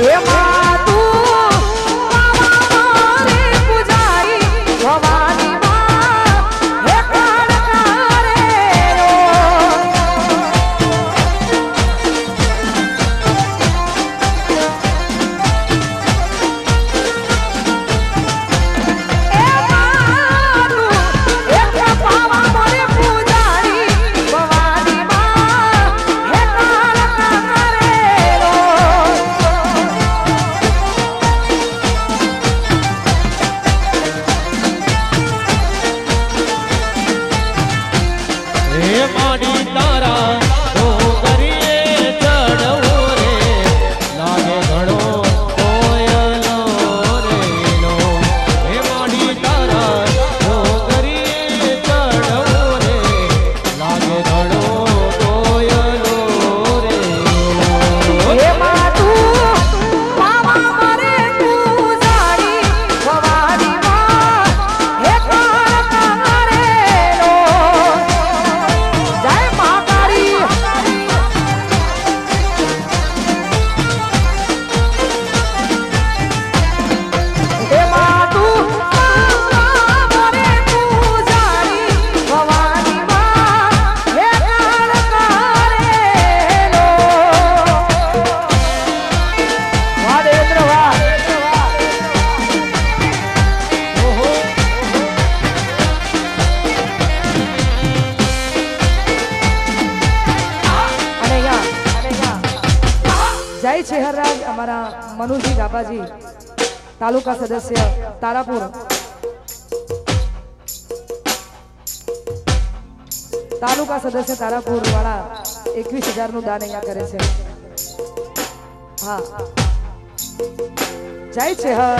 Eu é mais. કાકાજી તાલુકા સદસ્ય, તારાપુર. તાલુકા સદસ્ય તારાપુર વાળા એકવીસ હજારનું દાન અહીંયા કરે છે. હા. જાય છે, હા.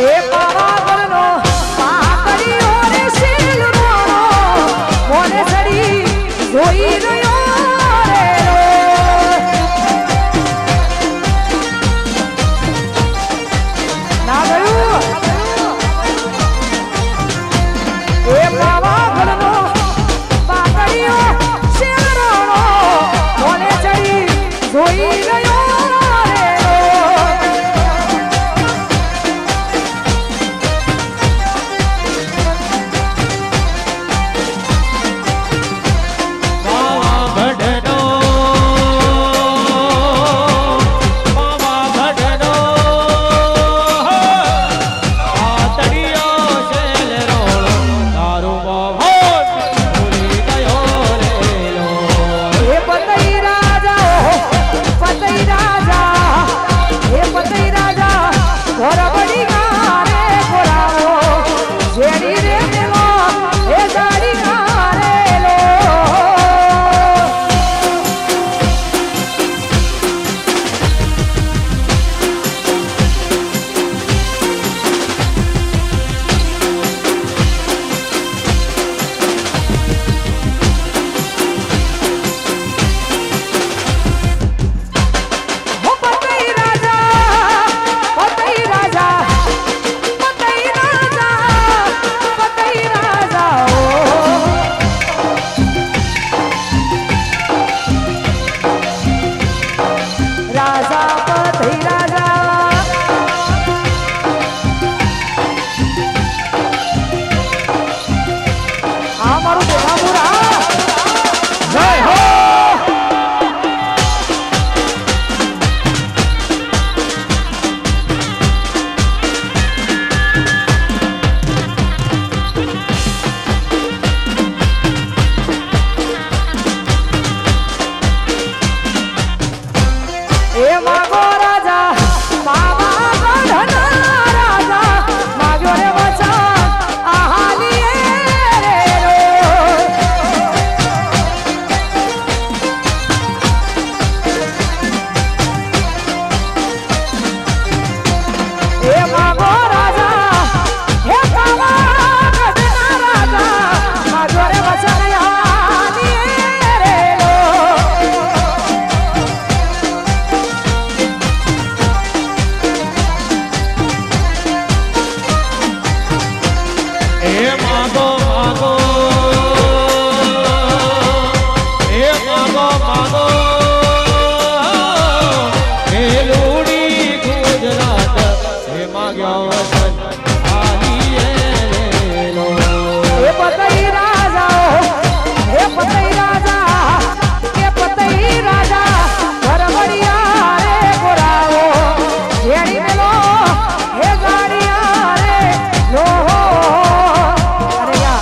ए